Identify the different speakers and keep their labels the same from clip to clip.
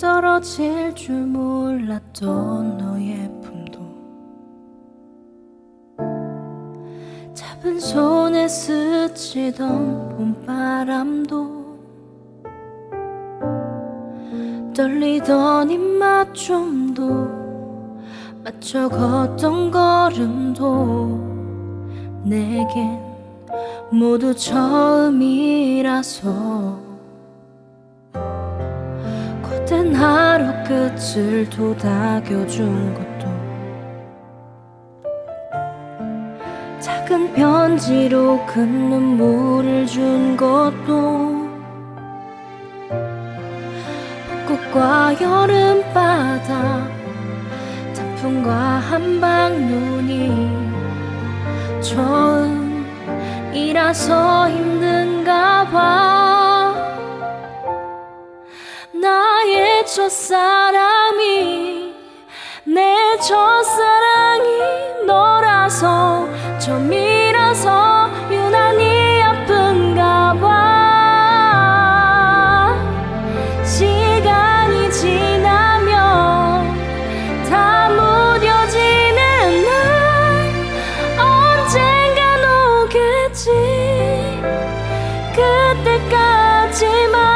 Speaker 1: 떨어질 줄 몰랐던 너의 품도. 잡은 손에 스치던 봄바람도 떨리던 입맞춤도 맞춰 걷던 걸음도 내겐 모두 처음이라서 곧된 하루 끝을 도닥여준 것도 작은 편지로 큰 눈물을 준 것도 벚꽃과 여름바다 단풍과 한방 눈이 처음이라서 힘든가 봐 첫사랑이 내 첫사랑이 너라서 처음이라서 유난히 아픈가 봐. 시간이 지나면 다 무뎌지는 날 언젠간 오겠지. 그때까지만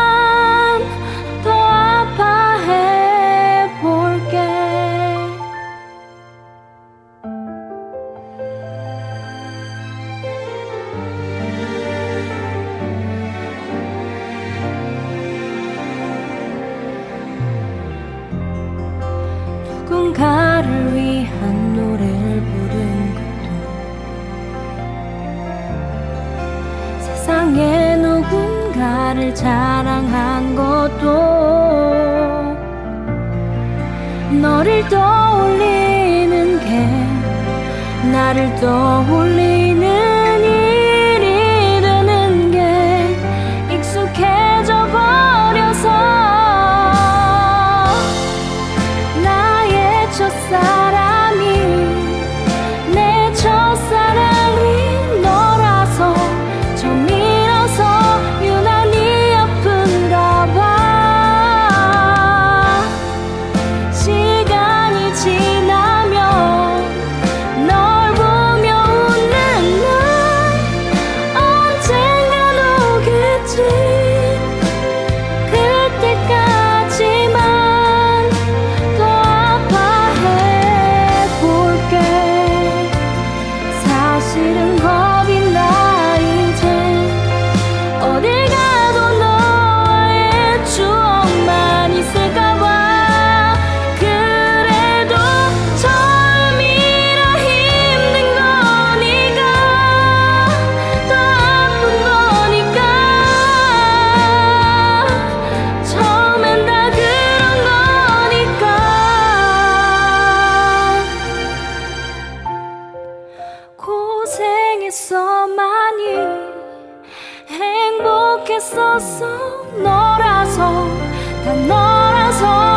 Speaker 1: 누군가를 위한 노래를 부른 것도 세상에 누군가를 자랑한 것도 너를 떠올리는 게 나를 떠올리는 행복했었어 너라서 다 너라서